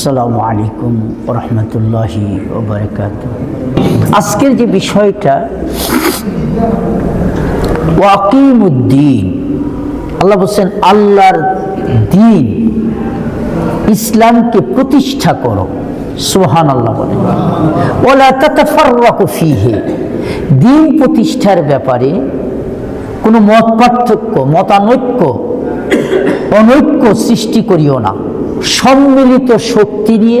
আসসালামু আলাইকুম রহমতুল্লাহি ওবরকাত। আজকের যে বিষয়টা, ওয়াকিমুদ্দিন, আল্লাহ বলছেন, আল্লাহর দিন ইসলামকে প্রতিষ্ঠা করো। সোহান আল্লাহ বলেন। ওলা তাতাফাররাকু ফিহে। দিন প্রতিষ্ঠার ব্যাপারে কোনো মত পার্থক্য, মতানৈক্য অনৈক্য সৃষ্টি করিও না। সম্মিলিত শক্তি নিয়ে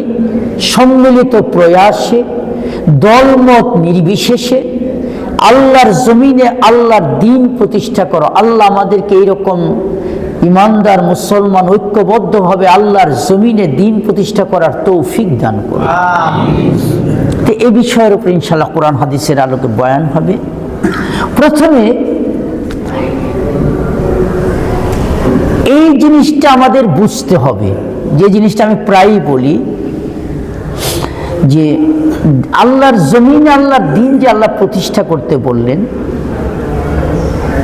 সম্মিলিত প্রয়াসে দলমত নির্বিশেষে আল্লাহর জমিনে আল্লাহর দিন প্রতিষ্ঠা করো। আল্লাহ আমাদেরকে এইরকম ইমানদার মুসলমান ঐক্যবদ্ধভাবে আল্লাহর জমিনে দিন প্রতিষ্ঠা করার তৌফিক দান করো। তো এ বিষয়ের উপর ইনশাল্লাহ কোরআন হাদিসের আলোকে বয়ান হবে। প্রথমে এই জিনিসটা আমাদের বুঝতে হবে। যে জিনিসটা আমি প্রায়ই বলি, যে আল্লাহর জমিন, আল্লাহর দিন যে আল্লাহ প্রতিষ্ঠা করতে বললেন,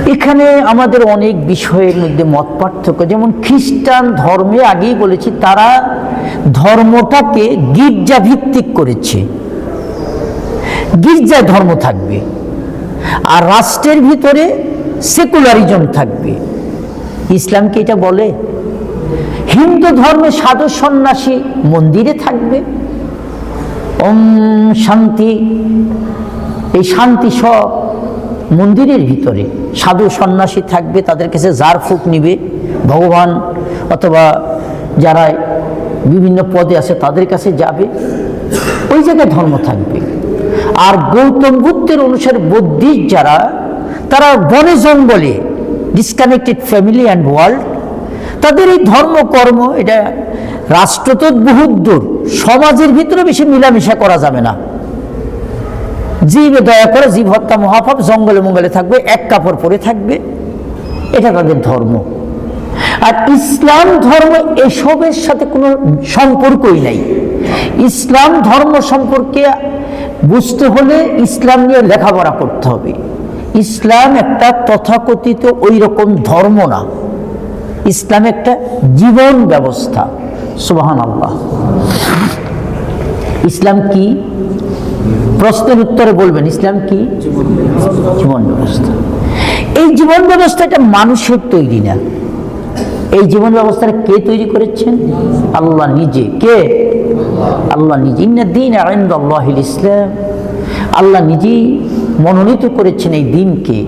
এখানে আমাদের অনেক বিষয়ের মধ্যে মত পার্থক্য। যেমন খ্রিস্টান ধর্মে আগেই বলেছি, তারা ধর্মটাকে গির্জা ভিত্তিক করেছে। গির্জায় ধর্ম থাকবে। আর রাষ্ট্রের ভিতরে সেকুলারিজম থাকবে। ইসলাম কি এটা বলে? হিন্দু ধর্মে সাধু সন্ন্যাসী মন্দিরে থাকবে। ওম শান্তি, এই শান্তি সব মন্দিরের ভিতরে। সাধু সন্ন্যাসী থাকবে, তাদের কাছে জার ফুক নিবে, ভগবান অথবা যারা বিভিন্ন পদে আছে, তাদের কাছে যাবে। ওই জায়গায় ধর্ম থাকবে। আর গৌতম বুদ্ধের অনুসারে বুদ্ধিস্ট যারা, তারা বনে জঙ্গলে ডিসকানেক্টেড ফ্যামিলি অ্যান্ড ওয়ার্ল্ড তাদের এই ধর্ম, কর্ম, এটা রাষ্ট্র তো বহুত দূর, সমাজের ভিতরে বেশি মিলামিশা করা যাবে না। জীবে দয়া করে জীব হত্যা, মহাপাপ, জঙ্গলে মঙ্গলে থাকবে, এক কাপড় পরে থাকবে। এটা তাদের ধর্ম। আর ইসলাম ধর্ম এসবের সাথে কোনো সম্পর্কই নাই। ইসলাম ধর্ম সম্পর্কে বুঝতে হলে ইসলাম নিয়ে লেখাপড়া করতে হবে। ইসলাম একটা তথাকথিত ওই রকম ধর্ম না। ইসলাম একটা জীবন ব্যবস্থা। সুবাহান আল্লাহ ইসলাম কি? প্রশ্নের উত্তরে বলবেন, ইসলাম কি? জীবন ব্যবস্থা। এই জীবন ব্যবস্থাটা মানুষের তৈরি না। এই জীবন ব্যবস্থাটা কে তৈরি করেছেন? আল্লাহ নিজে। কে? আল্লাহ নিজে। ইন্না দিন আল্লাহ ইসলাম। আল্লাহ নিজেই মনোনীত করেছেন এই দিনকে।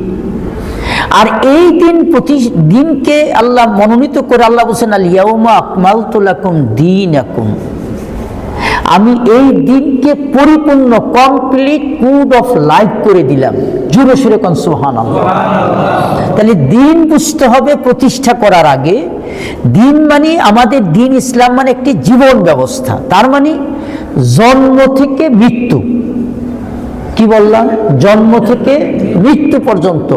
আর এই দিন প্রতি, দিনকে আল্লাহ মনোনীত করে আল্লাহ বলছেন আল ইয়াউমা আকমাল তুলাকুম দিন আকুম আমি এই দিনকে পরিপূর্ণ কমপ্লিট কুড অফ লাইফ করে দিলাম। জুড়ে সুরে কন সুহান তাহলে দিন বুঝতে হবে প্রতিষ্ঠা করার আগে। দিন মানে আমাদের দিন ইসলাম মানে একটি জীবন ব্যবস্থা। তার মানে জন্ম থেকে মৃত্যু। কি বললাম? জন্ম থেকে মৃত্যু পর্যন্ত।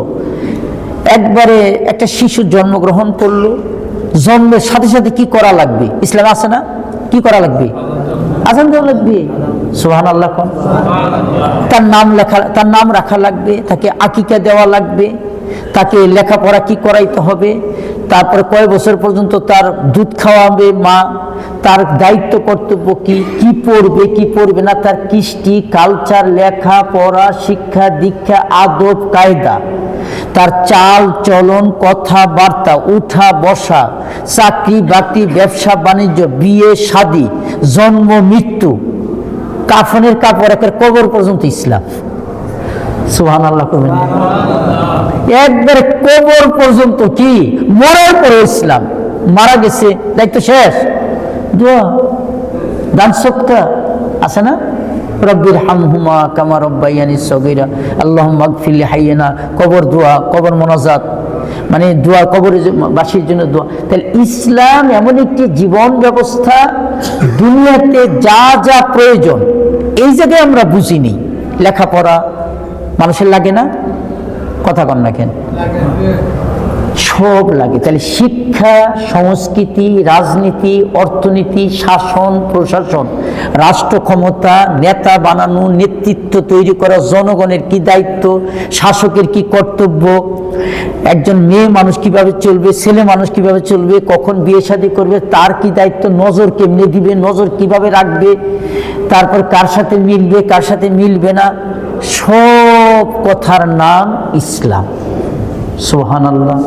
একবারে একটা শিশু জন্মগ্রহণ করল। জন্মের সাথে সাথে কি করা লাগবে? ইসলাম আছে না? কি করা লাগবে? আজান দেওয়া লাগবে? সোহান আল্লাহ তার নাম লেখা তার নাম রাখা লাগবে। তাকে আকিকা দেওয়া লাগবে। তাকে লেখাপড়া কি করাইতে হবে? তারপরে কয় বছর পর্যন্ত তার দুধ খাওয়াবে মা? তার দায়িত্ব কর্তব্য কি? কি পড়বে কি পড়বে না? তার কৃষ্টি, কালচার লেখা পড়া শিক্ষা, দীক্ষা, আদব, কায়দা। তার চাল, চলন, কথাবার্তা, উঠা, বসা, চাকরি, বাকরি, ব্যবসা, বাণিজ্য, বিয়ে, শাদী, জন্ম, মৃত্যু, কাফনের কাপড়, একের কবর পর্যন্ত ইসলাম। সুহান আল্লাহ করবেন একবারে কবর পর্যন্ত কি? মরার পরে ইসলাম। মারা গেছে, দায়িত্ব শেষ। দোয়া। দান সৎকা আছে না? রব্বির হামহুমা কামা রব্বাইয়ানি সগিরা। আল্লাহ মাগফিল্লি হাইয়ানা। কবর দোয়া, কবর মোনাজাত। মানে দোয়া কবরের বাসীর জন্য দোয়া। তাহলে ইসলাম এমন একটি জীবন ব্যবস্থা, দুনিয়াতে যা যা প্রয়োজন। এই জায়গায় আমরা বুঝিনি। লেখাপড়া, মানুষের লাগে না? কথা কন না কেন? সব লাগে। তাহলে শিক্ষা, সংস্কৃতি, রাজনীতি, অর্থনীতি, শাসন, প্রশাসন, রাষ্ট্র ক্ষমতা, নেতা বানানো, নেতৃত্ব তৈরি করা, জনগণের কি দায়িত্ব, শাসকের কি কর্তব্য, একজন মেয়ে মানুষ কীভাবে চলবে, ছেলে মানুষ কীভাবে চলবে, কখন বিয়ে শাদী করবে, তার কি দায়িত্ব, নজর কেমনে দিবে, নজর কীভাবে রাখবে, তারপর কার সাথে মিলবে, কার সাথে মিলবে না সব কথার নাম ইসলাম। সোহান আল্লাহ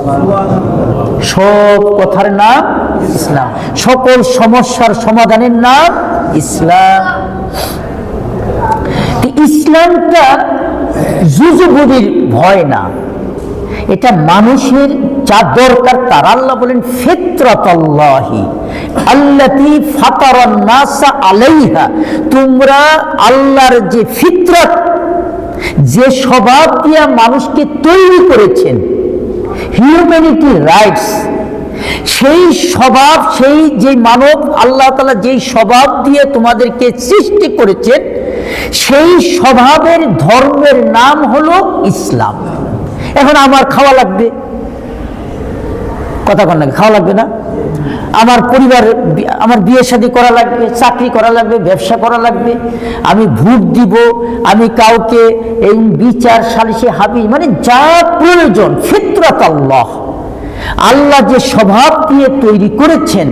সব কথার নাম ইসলাম। সকল সমস্যার সমাধানের নাম ইসলাম। ইসলামটা যুজবুদির ভয় না। এটা মানুষের যা দরকার তার। আল্লাহ বলেন ফিতরাত আল্লাহি আল্লাতি ফাতারান নাসা আলাইহা। তোমরা আল্লাহর যে ফিতরাত যে স্বভাব দিয়ে মানুষকে তৈরি করেছেন হিউম্যানিটি রাইটস সেই স্বভাব, সেই যে মানব, আল্লাহ তালা যেই স্বভাব দিয়ে তোমাদেরকে সৃষ্টি করেছেন, সেই স্বভাবের ধর্মের নাম হলো ইসলাম। এখন আমার খাওয়া লাগবে। কথা কন খাওয়া লাগবে না? আমার পরিবার, আমার বিয়ে শাদী করা লাগবে, চাকরি করা লাগবে, ব্যবসা করা লাগবে, আমি ভোট দিব, আমি কাউকে এই বিচার, সালিশে হাবি মানে যা প্রয়োজন, ফিতরাত আল্লাহ। আল্লাহ যে স্বভাব দিয়ে তৈরি করেছেন,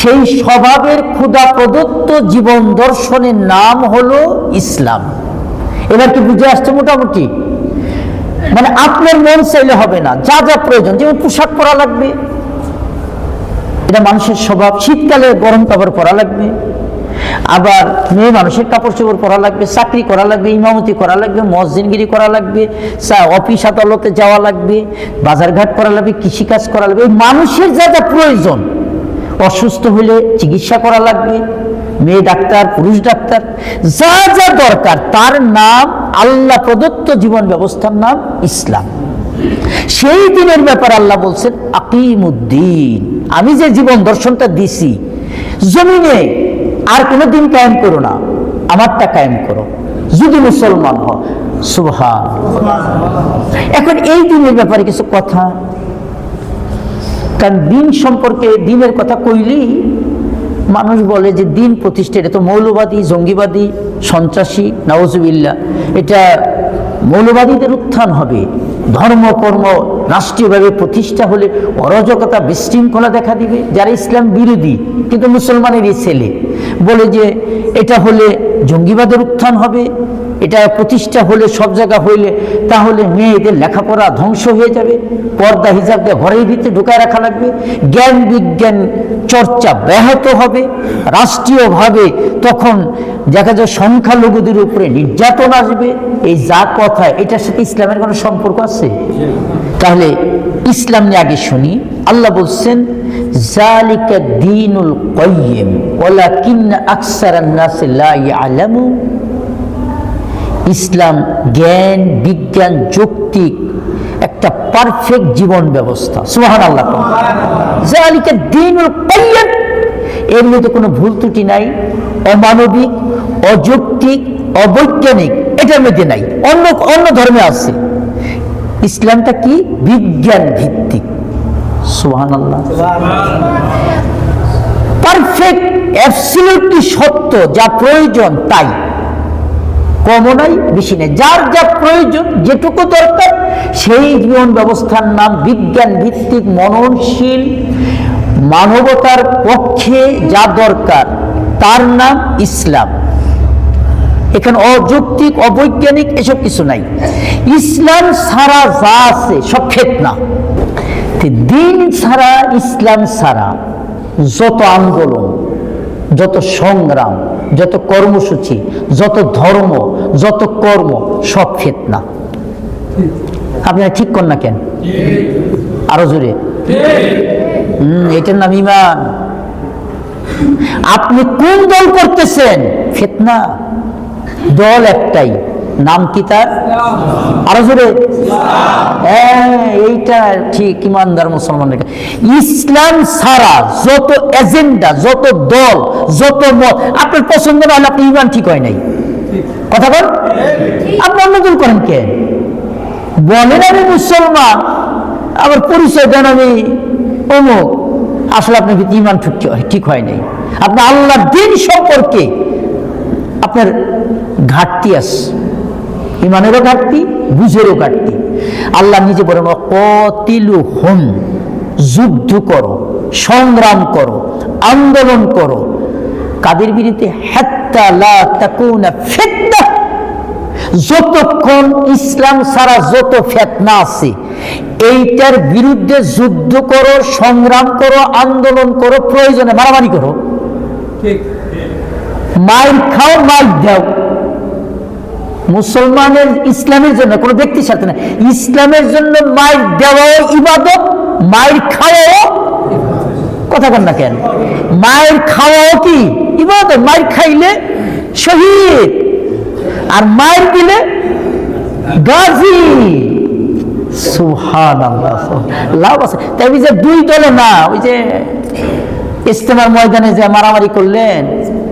সেই স্বভাবের ক্ষুদা প্রদত্ত জীবন দর্শনের নাম হলো ইসলাম। এবার কি বুঝে আসছে মোটামুটি? মানে আপনার মন চাইলে হবে না, যা যা প্রয়োজন, যেমন পোশাক পরা লাগবে এটা মানুষের স্বভাব। শীতকালে গরম কাপড় পরা লাগবে। আবার মেয়ে মানুষের কাপড় চোপড় পরা লাগবে, চাকরি করা লাগবে, ইমামতি করা লাগবে, মসজিদগিরি করা লাগবে অফিস আদালতে যাওয়া লাগবে, বাজারঘাট করা লাগবে, কৃষিকাজ করা লাগবে। মানুষের যা যা প্রয়োজন, অসুস্থ হলে চিকিৎসা করা লাগবে, মেয়ে ডাক্তার, পুরুষ ডাক্তার, যা যা দরকার, তার নাম আল্লাহ প্রদত্ত জীবন ব্যবস্থার নাম ইসলাম। সেই দিনের ব্যাপার আল্লাহ বলছেন, আকিমুদ্দিন। আমি যে জীবন দর্শনটা দিছি, জমিনে আর কোনো দিন কায়েম করো না, আমারটা কায়েম করো, যদি মুসলমান হ সুবহান এখন এই দিনের ব্যাপারে কিছু কথা? কারণ দিন সম্পর্কে দিনের কথা কইলেই মানুষ বলে যে দিন প্রতিষ্ঠা, এটা তো মৌলবাদী, জঙ্গিবাদী, সন্ত্রাসী নওয়াজুবিল্লা এটা মৌলবাদীদের উত্থান হবে। ধর্ম, কর্ম, রাষ্ট্রীয়ভাবে প্রতিষ্ঠা হলে অরাজকতা বিশৃঙ্খলা দেখা দিবে। যারা ইসলাম বিরোধী, কিন্তু মুসলমানের ছেলে, বলে যে এটা হলে জঙ্গিবাদের উত্থান হবে। এটা প্রতিষ্ঠা হলে, সব জায়গা হইলে, তাহলে মেয়েদের লেখাপড়া ধ্বংস হয়ে যাবে। পর্দা হিসাব দিয়ে ঘরের ভিতরে ঢুকায় রাখা লাগবে। জ্ঞান বিজ্ঞান চর্চা ব্যাহত হবে। রাষ্ট্রীয়ভাবে তখন দেখা যায় সংখ্যালঘুদের উপরে নির্যাতন আসবে। এই যা কথা, এটার সাথে ইসলামের কোনো সম্পর্ক আছে? তাহলে ইসলাম নিয়ে আগে শুনি। আল্লাহ বলছেন, জালিকা দিনুল কয়্যিম, ওয়ালাকিন্না আকসারান নাস লা ইয়ালামুন ইসলাম, জ্ঞান, বিজ্ঞান যৌক্তিক একটা পারফেক্ট জীবন ব্যবস্থা। সুহান আল্লাহ জালিকা দিনুল কাইয়্যিম। এর মধ্যে কোনো ভুল ত্রুটি নাই। অমানবিক, অযৌক্তিক, অবৈজ্ঞানিক, এটার মধ্যে নাই। অন্য অন্য ধর্মে আছে। ইসলামটা কি? বিজ্ঞান ভিত্তিক। সুহান আল্লাহ পারফেক্ট অ্যাবসলিউটলি সত্য, যা প্রয়োজন তাই। কমও নাই, বেশি নেই। যার যা প্রয়োজন, যেটুকু দরকার, সেই জীবন ব্যবস্থার নাম বিজ্ঞান ভিত্তিক মননশীল মানবতার পক্ষে যা দরকার, তার নাম ইসলাম। এখানে অযৌক্তিক, অবৈজ্ঞানিক এসব কিছু নাই। ইসলাম ছাড়া যা আছে, সব ক্ষেত না দিন ছাড়া, ইসলাম ছাড়া যত আন্দোলন, যত সংগ্রাম যত কর্মসূচি, যত ধর্ম, যত কর্ম, সব ফেতনা। আপনারা ঠিক কর না কেন? আরও জোরে। এটার নাম ইমান। আপনি কোন দল করতেছেন? ফেতনা। দল একটাই। নাম কি তার? আরও জোরে। হ্যাঁ এইটা ঠিক, ইমানদার মুসলমানের কাছে। ইসলাম সারা যত এজেন্ডা, যত দল, যত মত, আপনার পছন্দ না হলে আপনি ইমান ঠিক হয় নাই। কথা বল। আপনি অন্য দল করেন কে? বলেন আমি মুসলমান আবার পরিচয় দেন আমি অমুক। আসলে আপনার ভিতরে ইমান ঠিক ঠিক হয় নাই। আপনার আল্লাহ দিন সম্পর্কে আপনার ঘাটতি আছে। ইমানেরও ঘাটতি বুঝেরও ঘাটতি। আল্লাহ নিজে বলেন কতিলু হোম যুদ্ধ করো সংগ্রাম করো আন্দোলন করো। কাদের বিরুদ্ধে? যতক্ষণ ইসলাম ছাড়া যত ফেতনা আছে এইটার বিরুদ্ধে যুদ্ধ করো সংগ্রাম করো আন্দোলন করো প্রয়োজনে মারামারি করো। মাইর খাও মাইর দাও। মুসলমানের ইসলামের জন্য, কোনো ব্যক্তির সাথে না, ইসলামের জন্য মায়ের দেওয়াও ইবাদত মাইর খাওয়াও কথা কন না কেন? মায়ের খাওয়াও কি? ইবাদত, মায়ের খাইলে শহীদ, আর মায়ের দিলে গাজী। সুহান আছে। দুই দলে না, ওই যে ইস্তেমার ময়দানে যে মারামারি করলেন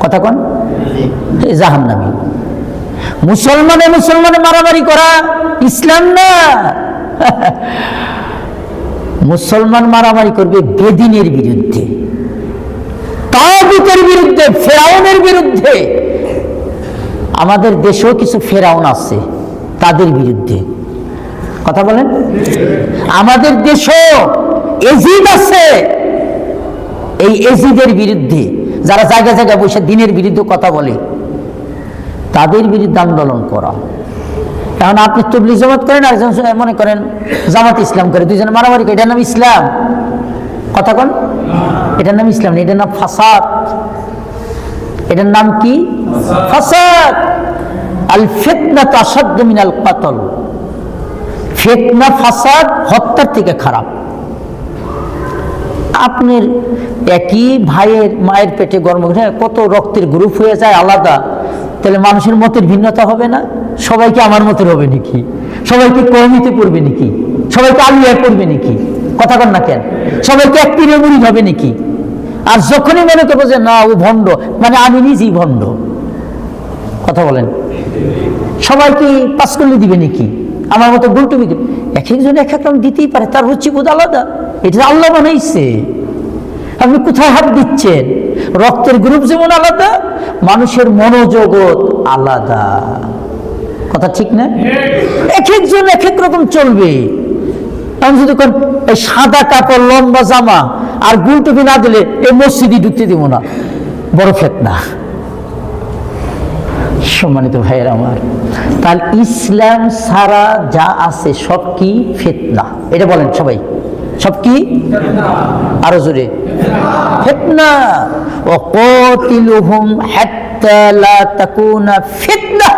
কথা কন? জাহান নামে মুসলমানে মুসলমানে মারামারি করা ইসলাম না। মুসলমান মারামারি করবে বেদিনের বিরুদ্ধে। তাগুতের বিরুদ্ধে, ফেরাউনের বিরুদ্ধে। আমাদের দেশেও কিছু ফেরাউন আছে, তাদের বিরুদ্ধে। কথা বলেন? আমাদের দেশও এজিদ আছে। এই এজিদের বিরুদ্ধে যারা জায়গা জায়গায় বসে দিনের বিরুদ্ধে কথা বলে, তাদের বিরুদ্ধে আন্দোলন করা। এখন আপনি তবলি জামাত করেন আর একজন মনে করেন জামাত ইসলাম করে দুজনে মারামারি করে, এটার নাম ইসলাম। কথা কন? এটার নাম ইসলাম না, এটার নাম ফাসাদ। এটার নাম কি? ফাসাদ। আল ফিতনা তাসাদ্দ মিনাল কাতল। ফেতনা, ফাসাদ হত্যার থেকে খারাপ। আপনার একই ভাইয়ের মায়ের পেটে গর্ম কত রক্তের গ্রুপ হয়ে যায় আলাদা। তাহলে মানুষের মতের ভিন্নতা হবে না? সবাইকে আমার মতের হবে নাকি? সবাইকে কমিতে পড়বে নাকি? সবাইকে আলিয়ায় পড়বে নাকি? কথা কন না কেন? সবাইকে এক তীরে মুড়ি হবে নাকি? আর যখনই মনে করব যে না, ও ভণ্ড মানে আমি নিজেই ভণ্ড, কথা বলেন। সবাইকে পাস করলে দিবে নাকি? আমার মতো বিকে এক একজন এক এক দিতেই পারে, তার রুচি বোধ আলাদা। এটা আল্লাহ বানাইছে। আপনি কোথায় হাত দিচ্ছেন? রক্তের গ্রুপ যেমন আলাদা, মানুষের মনোজগৎ আলাদা। কথা ঠিক না? এক একজন এক এক রকম চলবে। আমি যদি সাদা কাপড়, লম্বা জামা আর গুল টুপি না দিলে এই মসজিদই ঢুকতে দিব না। বড় ফেতনা। সম্মানিত ভাইয়ের আমার, তাহলে ইসলাম সারা যা আছে সব কি ফেতনা? এটা বলেন সবাই। সব কি? আরও জোরে। ফেতনা। ও কতিলুহুম হাত্তা লা তাকুনা ফিতনা।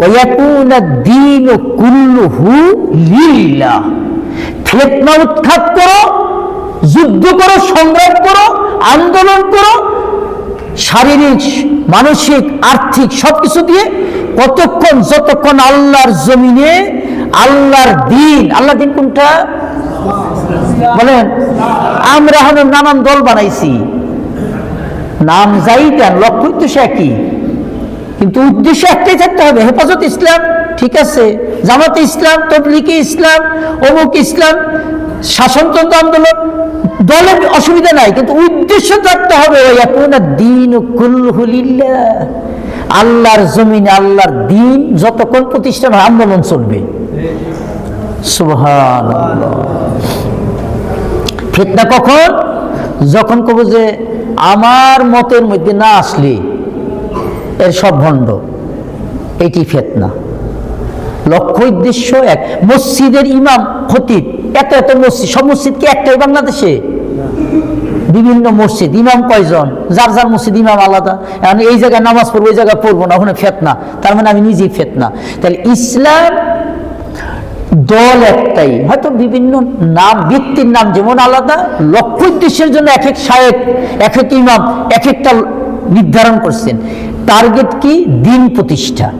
ওয়াকুনা দ্বীন কুল্লুহু লিল্লাহ ফিতনা উৎখাত করো, যুদ্ধ করো, সংগ্রাম করো, আন্দোলন করো, শারীরিক, মানসিক, আর্থিক সবকিছু দিয়ে কতক্ষণ, যতক্ষণ আল্লাহর জমিনে, আল্লাহর দিন আল্লাহ দিন কোনটা? বলেন, আমরা এখন নানান দল বানাইছি। নাম যাই দেন লক্ষ্য সে একই। কিন্তু উদ্দেশ্য একটাই থাকতে হবে, হেফাজত ইসলাম, ঠিক আছে। জামাতে ইসলাম তবলিকে ইসলাম, অমুক ইসলাম, শাসনতন্ত্র আন্দোলন দলে অসুবিধা নাই, কিন্তু উদ্দেশ্য থাকতে হবে ওই আপনার দিন আল্লাহর জমিনে আল্লাহর দিন যতক্ষণ প্রতিষ্ঠান আন্দোলন চলবে। সুবহান ফিতনা কখন? যখন কব যে আমার মতের মধ্যে না আসলে, এর সব ভণ্ড। এটি ফেতনা। লক্ষ্য উদ্দেশ্য এক। মসজিদের ইমাম, খতিব, এত এত মসজিদ, সব মসজিদ কি একটাই বাংলাদেশে? বিভিন্ন মসজিদ। ইমাম কয়জন? যার যার মসজিদ ইমাম আলাদা। এখন এই জায়গায় নামাজ পড়ব, এই জায়গায় পড়ব না, ওখানে ফেতনা। তার মানে আমি নিজেই ফেতনা। তাহলে ইসলাম দল একটাই। হয়তো বিভিন্ন নাম বৃত্তির নাম যেমন আলাদা, লক্ষ্য উদ্দেশ্যের জন্য এক এক সাহেব এক এক ইমাম, এক একটা নির্ধারণ করছেন। টার্গেট কি? দিন প্রতিষ্ঠা।